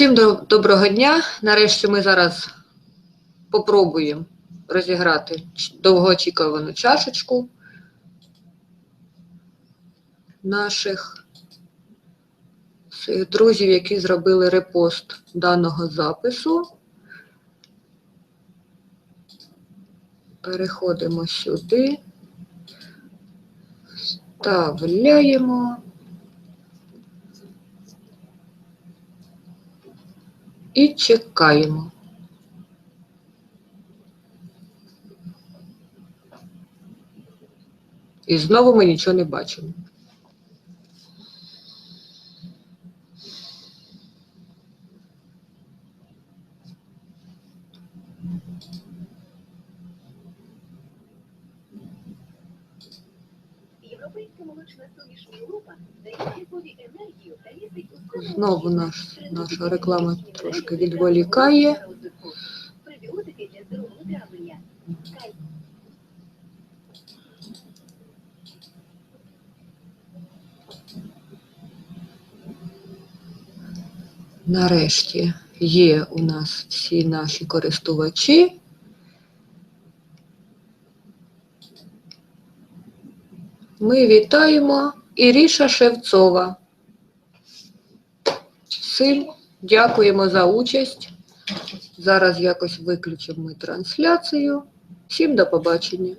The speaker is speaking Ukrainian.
Всім доброго дня. Нарешті ми зараз попробуємо розіграти довгоочікувану чашечку наших друзів, які зробили репост даного запису. Переходимо сюди, вставляємо. І чекаємо. І знову ми нічого не бачимо. Європейська молочна суміш група дає енергію та містить у Знову наш, наша реклама трошки відволікає. Нарешті є у нас всі наші користувачі. Ми вітаємо Іріша Шевцова. Всім дякуємо за участь. Зараз якось виключимо ми трансляцію. Всім до побачення.